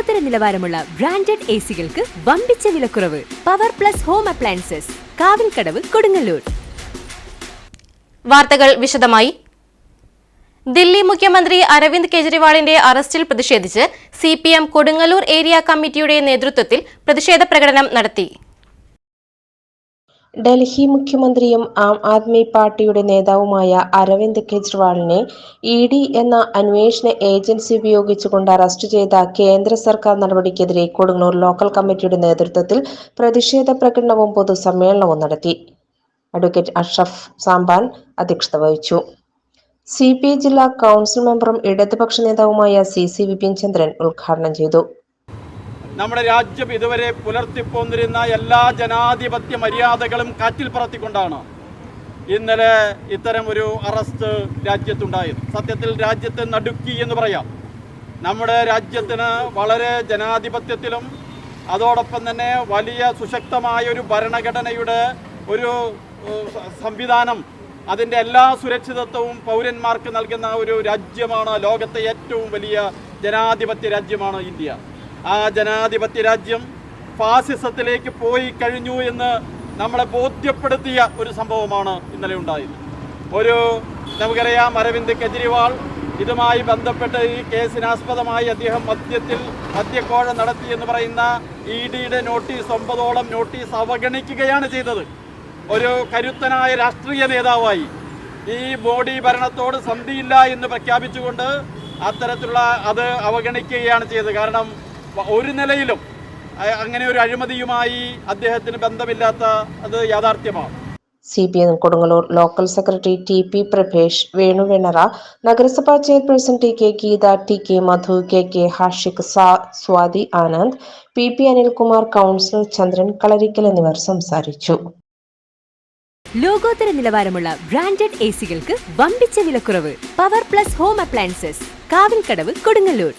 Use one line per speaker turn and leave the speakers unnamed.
ലോകോത്തര നിലവാരമുള്ള branded A സികൾക്ക് വമ്പിച്ച വിലക്കുറവ് power plus home appliances Kavilkadavu Kodungallur.
വാർത്തകൾ വിശദമായി. ദില്ലി മുഖ്യമന്ത്രി അരവിന്ദ് കെജ്രിവാളിന്റെ അറസ്റ്റിൽ പ്രതിഷേധിച്ച് C P M Kodungallur area കമ്മിറ്റിയുടെ നേതൃത്വത്തിൽ പ്രതിഷേധ പ്രകടനം നടത്തി.
ഡൽഹി മുഖ്യമന്ത്രിയും ആം ആദ്മി പാർട്ടിയുടെ നേതാവുമായ അരവിന്ദ് കെജ്രിവാളിനെ ഇ ഡി എന്ന അന്വേഷണ ഏജൻസി ഉപയോഗിച്ചുകൊണ്ട് അറസ്റ്റ് ചെയ്ത കേന്ദ്ര സർക്കാർ നടപടിക്കെതിരെ കൊടുങ്ങൂർ ലോക്കൽ കമ്മിറ്റിയുടെ നേതൃത്വത്തിൽ പ്രതിഷേധ പ്രകടനവും പൊതുസമ്മേളനവും നടത്തി. അഡ്വക്കേറ്റ് അഷ്റഫ് സാമ്പാൻ അധ്യക്ഷത വഹിച്ചു. സി പി ജില്ലാ കൗൺസിൽ മെമ്പറും ഇടതുപക്ഷ നേതാവുമായ സി സി വിപിൻ ചന്ദ്രൻ ഉദ്ഘാടനം ചെയ്തു.
നമ്മുടെ രാജ്യം ഇതുവരെ പുലർത്തിപ്പോന്നിരുന്ന എല്ലാ ജനാധിപത്യ മര്യാദകളും കാറ്റിൽ പറത്തിക്കൊണ്ടാണ് ഇന്നലെ ഇത്തരം ഒരു അറസ്റ്റ് രാജ്യത്തുണ്ടായത്. സത്യത്തിൽ രാജ്യത്തെ നടുക്കി എന്ന് പറയാം. നമ്മുടെ രാജ്യത്തിന് വളരെ ജനാധിപത്യത്തിലും അതോടൊപ്പം തന്നെ വലിയ സുശക്തമായ ഒരു ഭരണഘടനയുടെ ഒരു സംവിധാനം അതിന്റെ എല്ലാ സുരക്ഷിതത്വവും പൗരന്മാർക്ക് നൽകുന്ന ഒരു രാജ്യമാണ് ലോകത്തെ ഏറ്റവും വലിയ ജനാധിപത്യ രാജ്യമാണ് ഇന്ത്യ. ആ ജനാധിപത്യ രാജ്യം ഫാസിസത്തിലേക്ക് പോയി കഴിഞ്ഞു എന്ന് നമ്മളെ ബോധ്യപ്പെടുത്തിയ ഒരു സംഭവമാണ് ഇന്നലെ ഉണ്ടായത്. ഒരു നമുക്കറിയാം അരവിന്ദ് കെജ്രിവാൾ ഇതുമായി ബന്ധപ്പെട്ട് ഈ കേസിനാസ്പദമായി അദ്ദേഹം മദ്യത്തിൽ മദ്യക്കോഴ നടത്തി എന്ന് പറയുന്ന ഇ ഡിയുടെ നോട്ടീസ് ഒമ്പതോളം നോട്ടീസ് അവഗണിക്കുകയാണ് ചെയ്തത്. ഒരു കരുത്തനായ രാഷ്ട്രീയ നേതാവായി. ഈ ബോഡി ഭരണത്തോട് സന്ധിയില്ല എന്ന് പ്രഖ്യാപിച്ചുകൊണ്ട് അത്തരത്തിലുള്ള അത് അവഗണിക്കുകയാണ് ചെയ്തത്. കാരണം ഒരു നിലയിലും അങ്ങനെ ഒരു അഴിമതിയുമായി അദ്ദേഹത്തിന് ബന്ധമില്ലാത്ത അത് യാഥാർത്ഥ്യമാണ്
C P M Kodungallur local secretary T P Prabhesh Venu നഗരസഭാ chairperson T K Geetha T K Madhu K K Hashik സാ- Swathi Anand P P Anilkumar councillor Chandran Kalarikkal എന്നിവർ സംസാരിച്ചു.
ലോകോത്തര നിലവാരമുള്ള ബ്രാൻഡഡ് എ സികൾക്ക് വമ്പിച്ച വിലക്കുറവ് power plus home appliances Kavilkadavu Kodungallur.